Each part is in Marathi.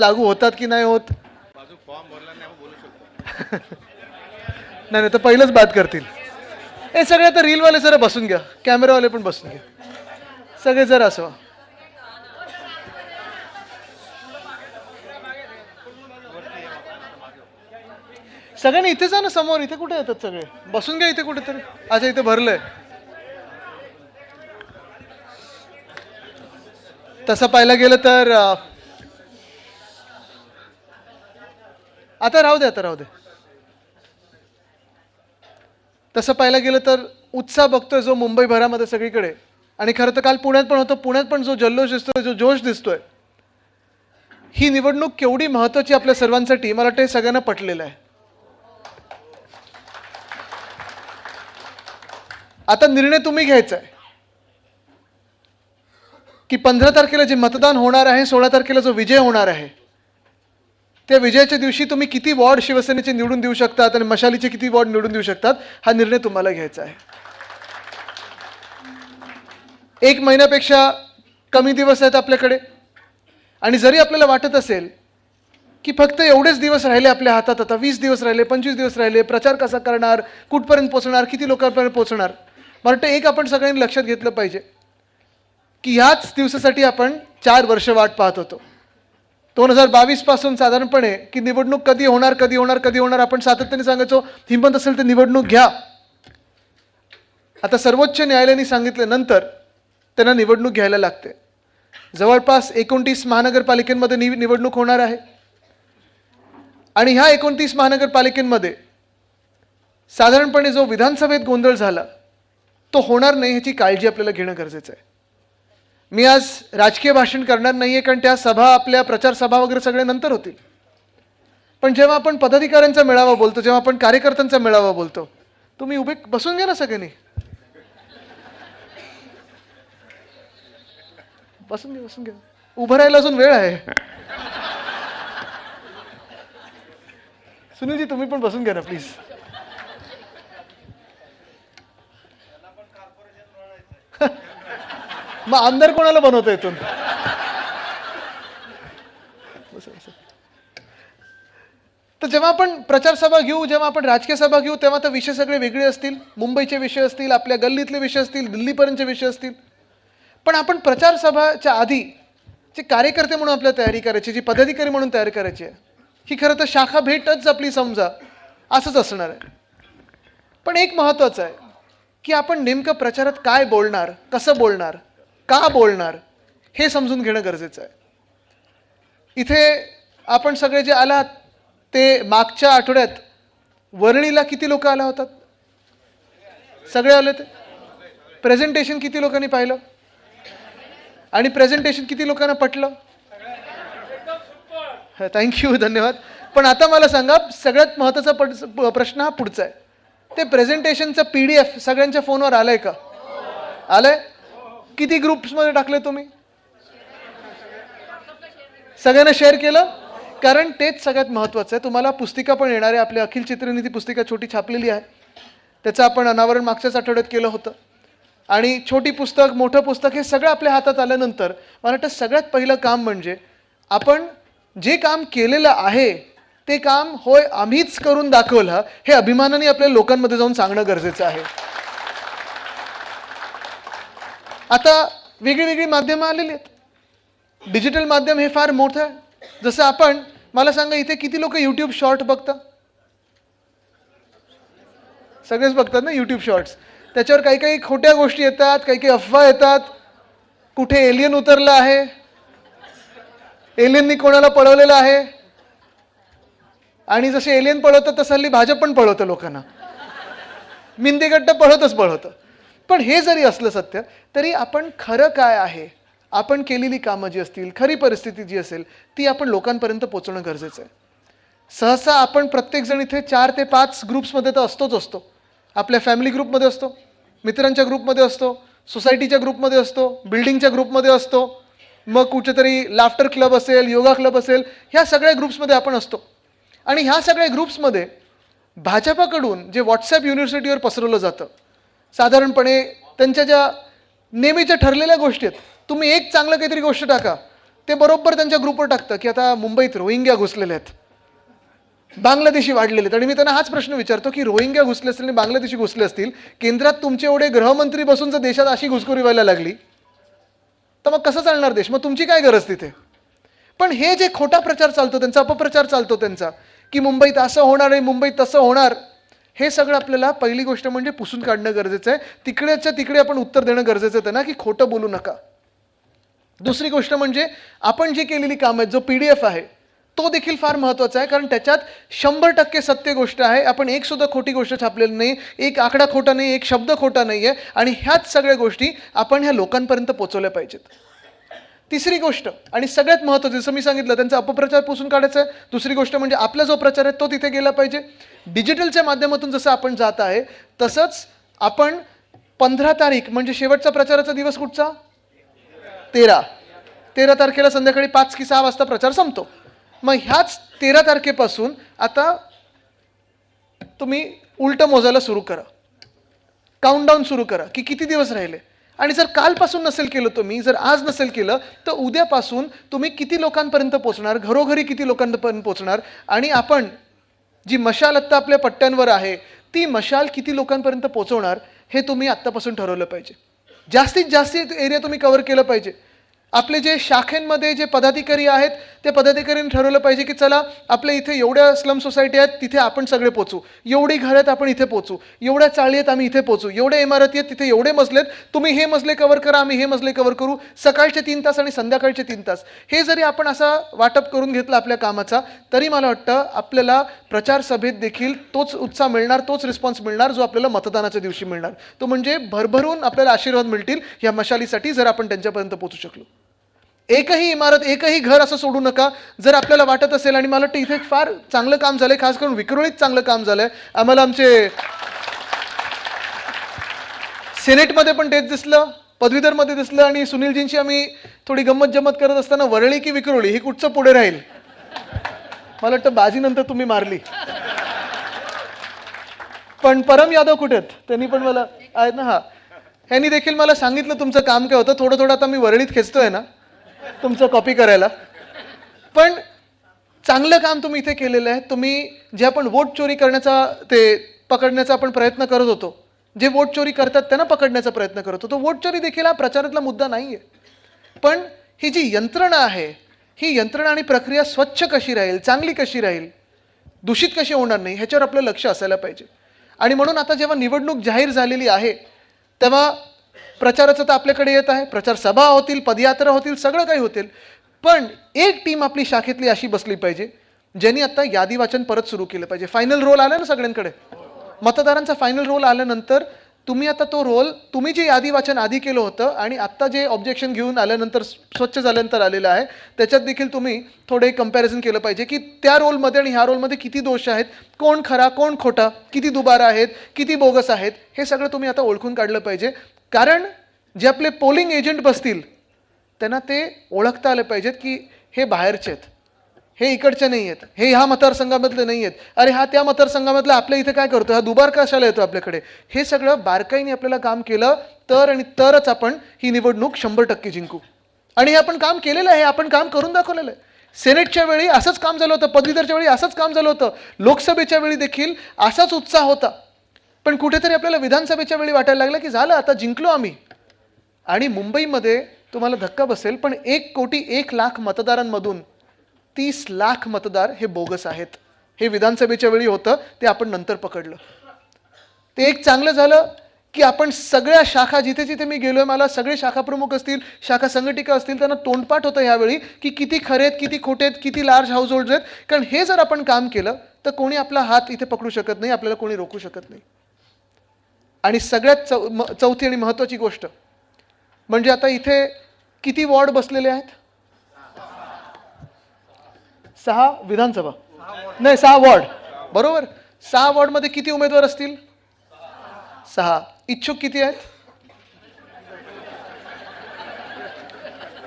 लागू होतात की नाही होत? नाही नाही तर पहिलंच बात करतील. हे सगळे तर रीलवाले जरा बसून घ्या. कॅमेरावाले पण बसून घ्या. सगळे जरा असं सगळ्यांनी इथे जा ना समोर. इथे कुठे येतात सगळे? बसून घ्या इथे कुठेतरी. अच्छा इथे भरलंय. तसं पाहायला गेलं तर आता राहू दे आता राहू दे. तसं पाहायला गेलं तर उत्साह बघतोय जो मुंबईभरामध्ये सगळीकडे. आणि खरं तर काल पुण्यात पण होतं पुण्यात पण जो जल्लोष दिसतोय जो जोश दिसतोय ही निवडणूक केवढी महत्वाची आपल्या सर्वांसाठी मला वाटतं हे सगळ्यांना पटलेलं आहे. आता निर्णय तुम्ही घ्यायचा आहे. की पंधरा तारखेला जे मतदान होणार आहे सोळा तारखेला जो विजय होणार आहे त्या विजयाच्या दिवशी तुम्ही किती वॉर्ड शिवसेनेचे निवडून देऊ शकतात आणि मशालीचे किती वॉर्ड निवडून देऊ शकतात हा निर्णय तुम्हाला घ्यायचा आहे. एक महिन्यापेक्षा कमी दिवस आहेत आपल्याकडे. आणि जरी आपल्याला वाटत असेल की फक्त एवढेच दिवस राहिले आपल्या हातात आता वीस दिवस राहिले पंचवीस दिवस राहिले प्रचार कसा करणार कुठपर्यंत पोचणार किती लोकांपर्यंत पोचणार मला वाटतं एक आपण सगळ्यांनी लक्षात घेतलं पाहिजे की ह्याच दिवसासाठी आपण चार वर्ष वाट पाहत होतो. दोन हजार बावीसपासून साधारणपणे की निवडणूक कधी होणार कधी होणार कधी होणार आपण सातत्याने सांगायचो. हिंमत असेल तर निवडणूक घ्या. आता सर्वोच्च न्यायालयाने सांगितल्यानंतर त्यांना निवडणूक घ्यायला लागते. जवळपास एकोणतीस महानगरपालिकेमध्ये निव निवडणूक होणार आहे. आणि ह्या एकोणतीस महानगरपालिकेमध्ये साधारणपणे जो विधानसभेत गोंधळ झाला तो होणार नाही ह्याची काळजी आपल्याला घेणं गरजेचं आहे. मी आज राजकीय भाषण करणार नाही आहे कारण त्या सभा आपल्या प्रचार सभा वगैरे सगळे नंतर होतील. पण जेव्हा आपण पदाधिकाऱ्यांचा मेळावा बोलतो जेव्हा आपण कार्यकर्त्यांचा मेळावा बोलतो तुम्ही उभे बसून घ्या ना सगळ्यांनी. बसून घ्या बसून घ्या. उभं राहायला अजून वेळ आहे. सुनीलजी तुम्ही पण बसून घ्या ना प्लीज मग आमदार कोणाला बनवता इथून? तर जेव्हा आपण प्रचार सभा घेऊ जेव्हा आपण राजकीय सभा घेऊ तेव्हा तर विषय सगळे वेगळे असतील. मुंबईचे विषय असतील आपल्या गल्लीतले विषय असतील दिल्लीपर्यंतचे विषय असतील. पण आपण प्रचार सभाच्या आधी जे कार्यकर्ते म्हणून आपल्या तयारी करायची जी पदाधिकारी म्हणून तयारी करायची आहे ही खरं तर शाखा भेटच आपली समजा असंच असणार आहे. पण एक महत्त्वाचं आहे की आपण नेमकं प्रचारात काय बोलणार कसं बोलणार का बोलणार? हे समजून घेणं गरजेचं आहे. इथे आपण सगळे जे आलात ते मागच्या आठवड्यात वरळीला किती लोक आला होतात? सगळे आले ते? प्रेझेंटेशन किती लोकांनी पाहिलं? आणि प्रेझेंटेशन किती लोकांना पटलं? थँक्यू धन्यवाद. पण आता मला सांगा सगळ्यात महत्त्वाचा पड प्रश्न हा पुढचा आहे. ते प्रेझेंटेशनचं पी डी एफ सगळ्यांच्या फोनवर आलं आहे का? आलं आहे किती ग्रुप्समध्ये टाकले तुम्ही? सगळ्यांना शेअर केलं? कारण तेच सगळ्यात महत्त्वाचं आहे. तुम्हाला पुस्तिका पण येणार आहे. आपली अखिल चित्रनिधी पुस्तिका छोटी छापलेली आहे. त्याचं आपण अनावरण मागच्याच आठवड्यात केलं होतं. आणि छोटी पुस्तक मोठं पुस्तक हे सगळं आपल्या हातात आल्यानंतर मला वाटतं सगळ्यात पहिलं काम म्हणजे आपण जे काम केलेलं आहे ते काम होय आम्हीच करून दाखवलं हे अभिमानाने आपल्या लोकांमध्ये जाऊन सांगणं गरजेचं आहे. आता वेगळी वेगळी माध्यमं आलेली आहेत. डिजिटल माध्यम हे फार मोठं आहे. जसं आपण मला सांगा इथे किती लोक यूट्यूब शॉर्ट बघतात सगळेच बघतात ना यूट्यूब शॉर्ट्स त्याच्यावर काही काही खोट्या गोष्टी येतात काही काही अफवा येतात. कुठे एलियन उतरलं आहे? एलियननी कोणाला पळवलेलं आहे? आणि जसे एलियन पळवतं तसं हल्ली भाजप पण पळवतं लोकांना. मिंदेगट्ट पळवतच पळवतं पण हे जरी असलं सत्य तरी आपण खरं काय आहे? आपण केलेली कामं जी असतील खरी परिस्थिती जी असेल ती आपण लोकांपर्यंत पोचणं गरजेचं आहे. सहसा आपण प्रत्येकजण इथे चार ते पाच ग्रुप्समध्ये तर असतोच असतो. आपल्या फॅमिली ग्रुपमध्ये असतो मित्रांच्या ग्रुपमध्ये असतो सोसायटीच्या ग्रुपमध्ये असतो बिल्डिंगच्या ग्रुपमध्ये असतो मग कुठेतरी लाफ्टर क्लब असेल योगा क्लब असेल ह्या सगळ्या ग्रुप्समध्ये आपण असतो. आणि ह्या सगळ्या ग्रुप्समध्ये भाजपाकडून जे व्हॉट्सॲप युनिव्हर्सिटीवर पसरवलं जातं साधारणपणे त्यांच्या ज्या नेहमीच्या ठरलेल्या गोष्टी आहेत तुम्ही एक चांगलं काहीतरी गोष्ट टाका ते बरोबर त्यांच्या ग्रुपवर टाकतं की आता मुंबईत रोहिंग्या घुसलेले आहेत. बांगलादेशी वाढलेले आहेत. आणि मी त्यांना हाच प्रश्न विचारतो की रोहिंग्या घुसले असतील आणि बांगलादेशी घुसले असतील केंद्रात तुमचे एवढे गृहमंत्री बसून जर देशात अशी घुसखोरी व्हायला लागली तर मग कसं चालणार देश? मग तुमची काय गरज तिथे? पण हे जे खोटा प्रचार चालतो त्यांचा अपप्रचार चालतो त्यांचा की मुंबईत असं होणार आहे मुंबईत तसं होणार हे सगळं आपल्याला पहिली गोष्ट म्हणजे पुसून काढणं गरजेचं आहे. तिकडेच्या तिकडे आपण उत्तर देणं गरजेचं आहे ना की खोटं बोलू नका. दुसरी गोष्ट म्हणजे आपण जी केलेली कामं आहेत जो पी डी एफ आहे तो देखील फार महत्त्वाचा आहे. कारण त्याच्यात शंभर टक्के सत्य गोष्ट आहे. आपण एक सुद्धा खोटी गोष्ट छापलेली नाही. एक आकडा खोटा नाही एक शब्द खोटा नाही आहे आणि ह्याच सगळ्या गोष्टी आपण ह्या लोकांपर्यंत पोचवल्या पाहिजेत. तिसरी गोष्ट आणि सगळ्यात महत्त्वाचं जसं मी सांगितलं त्यांचा अपप्रचार पुसून काढायचा आहे. दुसरी गोष्ट म्हणजे आपला जो प्रचार आहे तो तिथे गेला पाहिजे. डिजिटलच्या माध्यमातून जसं आपण जात आहे तसंच आपण पंधरा तारीख म्हणजे शेवटचा प्रचाराचा दिवस कुठचा? तेरा. तेरा तारखेला संध्याकाळी पाच की सहा वाजता प्रचार संपतो. मग ह्याच तेरा तारखेपासून आता तुम्ही उलटं मोजायला सुरू करा. काउंटडाऊन सुरू करा की किती दिवस राहिले? आणि जर कालपासून नसेल केलं तुम्ही जर आज नसेल केलं तर उद्यापासून तुम्ही किती लोकांपर्यंत पोचणार घरोघरी किती लोकांपर्यंत पोचणार आणि आपण जी मशाल आत्ता आपल्या पट्ट्यांवर आहे ती मशाल किती लोकांपर्यंत पोचवणार हे तुम्ही आत्तापासून ठरवलं पाहिजे. जास्तीत जास्त एरिया तुम्ही कव्हर केलं पाहिजे. आपले जे शाखेंमध्ये जे पदाधिकारी आहेत त्या पदाधिकाऱ्यांनी ठरवलं पाहिजे की चला आपल्या इथे एवढ्या स्लम सोसायटी आहेत तिथे आपण सगळे पोचू एवढी घरात आहेत आपण इथे पोचू एवढ्या चाळी आहेत आम्ही इथे पोचू एवढ्या इमारती आहेत तिथे एवढे मजले आहेत तुम्ही हे मजले कव्हर करा आम्ही हे मजले कव्हर करू. सकाळचे तीन तास आणि संध्याकाळचे तीन तास. हे जरी आपण असा वाटप करून घेतलं आपल्या कामाचा तरी मला वाटतं आपल्याला प्रचार सभेत देखील तोच उत्साह मिळणार तोच रिस्पॉन्स मिळणार जो आपल्याला मतदानाच्या दिवशी मिळणार. तो म्हणजे भरभरून आपल्याला आशीर्वाद मिळतील या मशालीसाठी जर आपण त्यांच्यापर्यंत पोचू शकलो. एकही इमारत एकही घर असं सोडू नका. जर आपल्याला वाटत असेल आणि मला वाटतं इथे फार चांगलं काम झालंय खास करून विक्रोळीत चांगलं काम झालंय. आम्हाला आमचे सेनेटमध्ये पण तेच दिसलं पदवीधरमध्ये दिसलं आणि सुनीलजींची आम्ही थोडी गंमत जमत करत असताना वरळी की विक्रोळी ही कुठचं पुढे राहील? मला वाटतं बाजीनंतर तुम्ही मारली. पण परम यादव कुठे आहेत? त्यांनी पण मला आहेत ना हा. ह्यांनी देखील मला सांगितलं तुमचं काम काय होतं. थोडं थोडं आता मी वरळीत खेचतोय ना. तुमचं कॉपी करायला. पण चांगलं काम तुम्ही इथे केलेलं आहे. तुम्ही जे आपण वोट चोरी करण्याचा ते पकडण्याचा आपण प्रयत्न करत होतो. जे वोट चोरी करतात त्यांना पकडण्याचा प्रयत्न करत होतो. वोट चोरी देखील हा प्रचारातला मुद्दा नाही आहे पण ही जी यंत्रणा आहे ही यंत्रणा आणि प्रक्रिया स्वच्छ कशी राहील चांगली कशी राहील दूषित कशी होणार नाही ह्याच्यावर आपलं लक्ष असायला पाहिजे. आणि म्हणून आता जेव्हा निवडणूक जाहीर झालेली आहे तेव्हा प्रचाराचं तर आपल्याकडे येत आहे. प्रचार सभा होतील पदयात्रा होतील सगळं काही होतील. पण एक टीम आपली शाखेतली अशी बसली पाहिजे ज्यांनी आता यादी वाचन परत सुरू केलं पाहिजे. फायनल रोल आला ना सगळ्यांकडे? मतदारांचा फायनल रोल आल्यानंतर तुम्ही आता तो रोल तुम्ही जे यादी वाचन आधी केलं होतं आणि आत्ता जे ऑब्जेक्शन घेऊन आल्यानंतर स्वच्छ झाल्यानंतर आलेलं आहे त्याच्यात देखील तुम्ही थोडे कंपॅरिझन केलं पाहिजे की त्या रोलमध्ये आणि ह्या रोलमध्ये किती दोष आहेत कोण खरा कोण खोटा किती दुबारा आहेत किती बोगस आहेत हे सगळं तुम्ही आता ओळखून काढलं पाहिजे. कारण जे आपले पोलिंग एजंट बसतील त्यांना ते ओळखता आले पाहिजेत की हे बाहेरचे आहेत. हे इकडचे नाही आहेत हे ह्या मतदारसंघामधले नाही आहेत अरे हा त्या मतदारसंघामधला आपल्या इथे काय करतो हा दुबार कशाला येतो आपल्याकडे? हे सगळं बारकाईने आपल्याला काम केलं तर आणि तरच आपण ही निवडणूक शंभर टक्के जिंकू. आणि हे आपण काम केलेलं आहे आपण काम करून दाखवलेलं आहे. सेनेटच्या वेळी असंच काम झालं होतं पदवीधरच्या वेळी असंच काम झालं होतं लोकसभेच्या वेळी देखील असाच उत्साह होता. पण कुठेतरी आपल्याला विधानसभेच्या वेळी वाटायला लागलं की झालं आता जिंकलो आम्ही. आणि मुंबईमध्ये तुम्हाला धक्का बसेल पण एक कोटी एक लाख मतदारांमधून तीस लाख मतदार हे बोगस आहेत. हे विधानसभेच्या वेळी होतं ते आपण नंतर पकडलं. ते एक चांगलं झालं की आपण सगळ्या शाखा जिथे जिथे मी गेलोय मला सगळे शाखा प्रमुख असतील शाखा संघटिका असतील त्यांना तोंडपाठ होतं ह्यावेळी की किती खरे आहेत किती खोटे आहेत किती लार्ज हाऊस होल्ड आहेत. कारण हे जर आपण काम केलं तर कोणी आपला हात इथे पकडू शकत नाही आपल्याला कोणी रोखू शकत नाही. आणि सगळ्यात चौ म- चौथी आणि महत्त्वाची गोष्ट म्हणजे आता इथे किती वॉर्ड बसलेले आहेत? सहा विधानसभा. नाही सहा वॉर्ड. बरोबर? सहा वॉर्डमध्ये किती उमेदवार असतील? सहा. इच्छुक किती आहेत?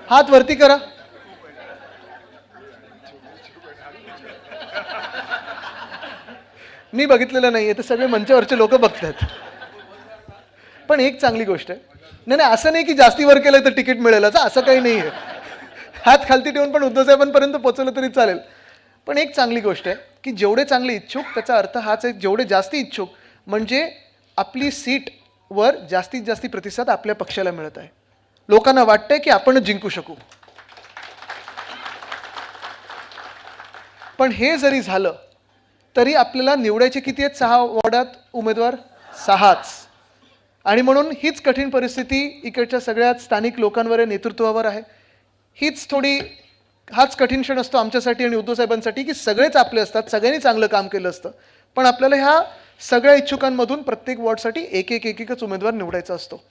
हात वरती करा. मी बघितलेलं नाहीये तर सगळे मंचावरचे लोक बघतात पण एक चांगली गोष्ट आहे. नाही नाही असं नाही की जास्ती वर केलं तर तिकीट मिळेल असं असं काही नाही आहे हात खालती ठेवून पण उद्धव साहेबांपर्यंत पोहोचवलं तरी चालेल. पण एक चांगली गोष्ट आहे की जेवढे चांगले इच्छुक त्याचा अर्थ हाच आहे जेवढे जास्ती इच्छुक म्हणजे आपली सीटवर जास्तीत जास्ती प्रतिसाद आपल्या पक्षाला मिळत आहे. लोकांना वाटतंय की आपणच जिंकू शकू. पण हे जरी झालं तरी आपल्याला निवडायचे किती आहेत? सहा वॉर्डात उमेदवार? सहाच. आणि म्हणून हीच कठीण परिस्थिती इकडच्या सगळ्यात स्थानिक लोकांवर नेतृत्वावर आहे. हीच थोडी हाच कठीण क्षण असतो आमच्यासाठी आणि उद्धव साहेबांसाठी की सगळेच आपले असतात सगळ्यांनी चांगलं काम केलं असतं. पण आपल्याला ह्या सगळ्या इच्छुकांमधून प्रत्येक वॉर्डसाठी एक एक एकच उमेदवार निवडायचा असतो.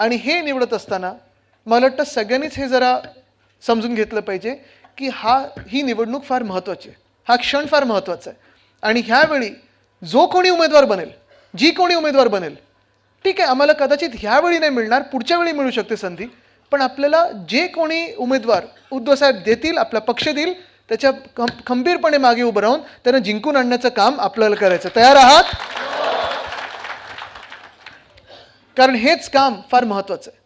आणि हे निवडत असताना मला वाटतं सगळ्यांनीच हे जरा समजून घेतलं पाहिजे की हा ही निवडणूक फार महत्त्वाची आहे. हा क्षण फार महत्त्वाचा आहे. आणि ह्यावेळी जो कोणी उमेदवार बनेल जी कोणी उमेदवार बनेल ठीक आहे आम्हाला कदाचित ह्यावेळी नाही मिळणार पुढच्या वेळी मिळू शकते संधी पण आपल्याला जे कोणी उमेदवार उद्धवसाहेब देतील आपला पक्ष देईल त्याच्या खं खंबीरपणे मागे उभं राहून त्यांना जिंकून आणण्याचं काम आपल्याला करायचं. तयार आहात? कारण हेच काम फार महत्त्वाचं आहे.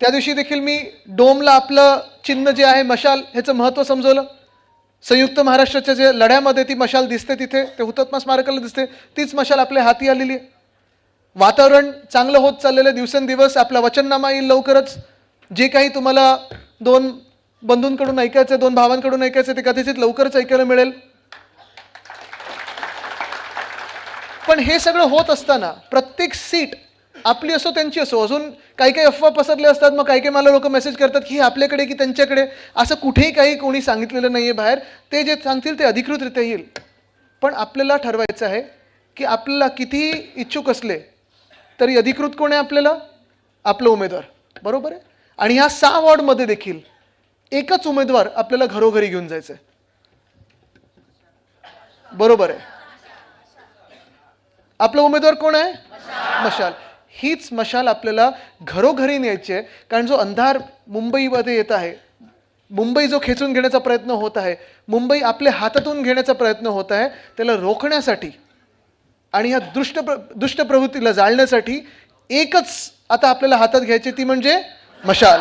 त्या दिवशी देखील मी डोमला आपलं चिन्ह जे आहे मशाल ह्याचं महत्त्व समजवलं. संयुक्त महाराष्ट्राच्या जे लढ्यामध्ये ती मशाल दिसते तिथे ते हुतात्मा स्मारकाला दिसते तीच मशाल आपल्या हाती आलेली आहे. वातावरण चांगलं होत चाललेलं दिवसेंदिवस आपला वचननामा येईल लवकरच. जे काही तुम्हाला दोन बंधूंकडून ऐकायचं दोन भावांकडून ऐकायचं ते कदाचित लवकरच ऐकायला मिळेल. पण हे सगळं होत असताना प्रत्येक सीट आपली असो त्यांची असो. अजून काही काही अफवा पसरले असतात मग काही काही मला लोक मेसेज करतात की आपल्याकडे की त्यांच्याकडे. असं कुठेही काही कोणी सांगितलेलं नाही आहे बाहेर. ते जे सांगतील ते अधिकृतरित्या येईल. पण आपल्याला ठरवायचं आहे की आपल्याला कितीही इच्छुक असले तरी अधिकृत कोण आहे आपल्याला? आपलं उमेदवार. बरोबर आहे? आणि ह्या सहा वॉर्डमध्ये देखील एकच उमेदवार आपल्याला घरोघरी घेऊन जायचं आहे बरोबर आहे. आपला उमेदवार कोण आहे? मशाल. हीच मशाल आपल्याला घरोघरी न्यायची आहे. कारण जो अंधार मुंबईमध्ये येत आहे मुंबई जो खेचून घेण्याचा प्रयत्न होत आहे मुंबई आपल्या हातातून घेण्याचा प्रयत्न होत आहे त्याला रोखण्यासाठी आणि ह्या दुष्ट प्र दुष्ट प्रवृत्तीला जाळण्यासाठी एकच आता आपल्याला हातात घ्यायची ती म्हणजे मशाल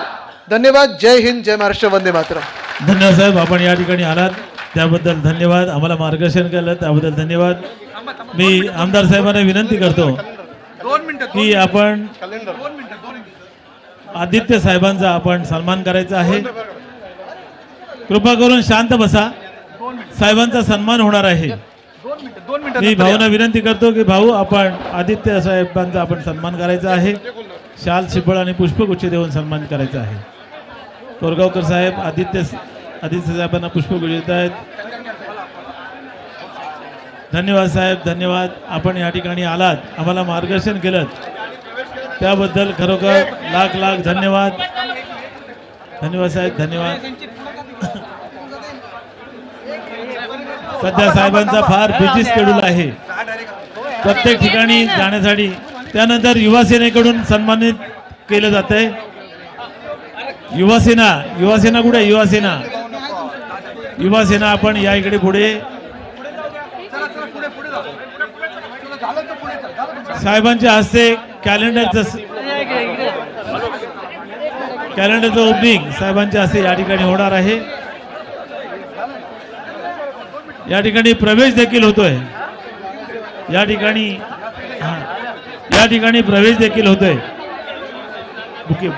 धन्यवाद जय हिंद जय महाराष्ट्र वंदे मातरम. धन्यवाद साहेब आपण या ठिकाणी आलात. त्याबद्दल धन्यवाद. आम्हाला मार्गदर्शन केलं त्याबद्दल धन्यवाद. मी आमदार साहेबांना विनंती करतो की आपण आदित्य साहेबांचा आपण सन्मान करायचा आहे. कृपा करून शांत बसा. साहेबांचा सन्मान होणार आहे. मी भाऊना विनंती करतो की भाऊ आपण आदित्य साहेबांचा आपण सन्मान करायचा आहे. शाल शिबळ आणि पुष्पगुच्छ देऊन सन्मान करायचा आहे. कोरगावकर साहेब आदित्य आदित्य साहेबांना पुष्पगुच्छ देत आहेत. धन्यवाद साहेब धन्यवाद. आपण या ठिकाणी आलात. आम्हाला मार्गदर्शन केलं. त्याबद्दल खरोखर लाख लाख धन्यवाद. धन्यवाद साहेब धन्यवाद. सध्या साहेबांचा फार बिझी शेड्यूल आहे. प्रत्येक ठिकाणी जाण्यासाठी त्यानंतर युवासेनेकडून सन्मानित केलं जात आहे युवासेना युवासेना कुठे युवासेना. युवासेना आपण या इकडे पुढे. साहेबांच्या हस्ते कॅलेंडरचं कॅलेंडरचं ओपनिंग साहेबांच्या हस्ते या ठिकाणी होणार आहे. या ठिकाणी प्रवेश देखील होतोय. या ठिकाणी या ठिकाणी प्रवेश देखील होतोय. बुके